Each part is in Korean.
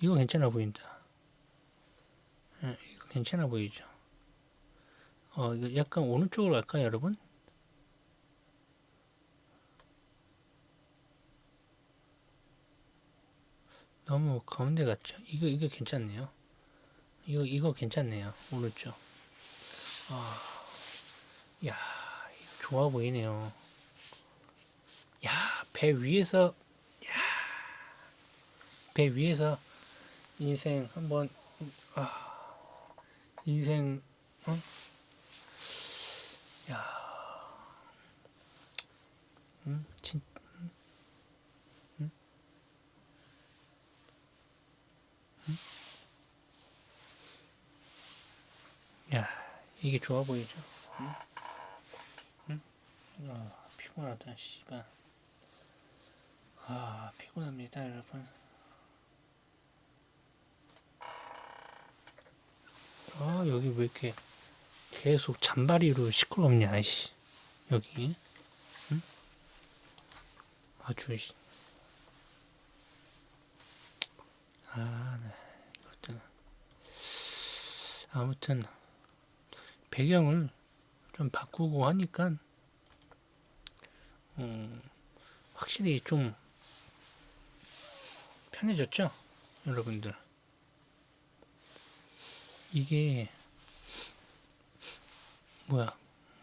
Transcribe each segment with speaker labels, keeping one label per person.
Speaker 1: 이거 괜찮아 보인다. 예, 이거 괜찮아 보이죠? 어, 이거 약간 오른쪽으로 갈까요, 여러분? 너무 가운데 같죠? 이거, 이거 괜찮네요. 이거, 이거 괜찮네요. 오른쪽. 아, 야, 좋아 보이네요. 야, 배 위에서, 야, 배 위에서 인생 한번, 아, 인생, 어? 야, 음, 진, 음, 음, 음? 야, 이게 좋아 보이죠? 응? 응? 아, 피곤하다, 씨발. 아, 피곤합니다, 여러분. 아, 여기 왜 이렇게 계속 잔바리로 시끄럽냐, 아이씨. 여기. 응? 아주, 씨. 아, 네. 이것들. 아무튼, 배경을 좀 바꾸고 하니까, 음, 확실히 좀 편해졌죠? 여러분들. 이게, 뭐야,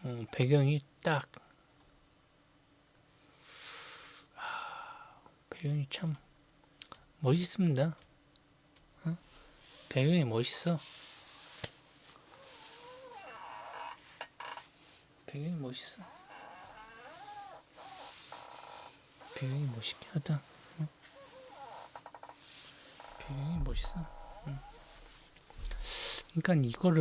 Speaker 1: 어, 배경이 딱, 아, 배경이 참 멋있습니다. 어? 배경이 멋있어. 배경이 멋있어. 배경이 멋있긴 하다. 응? 배경이 멋있어. 응. 그러니까 이거를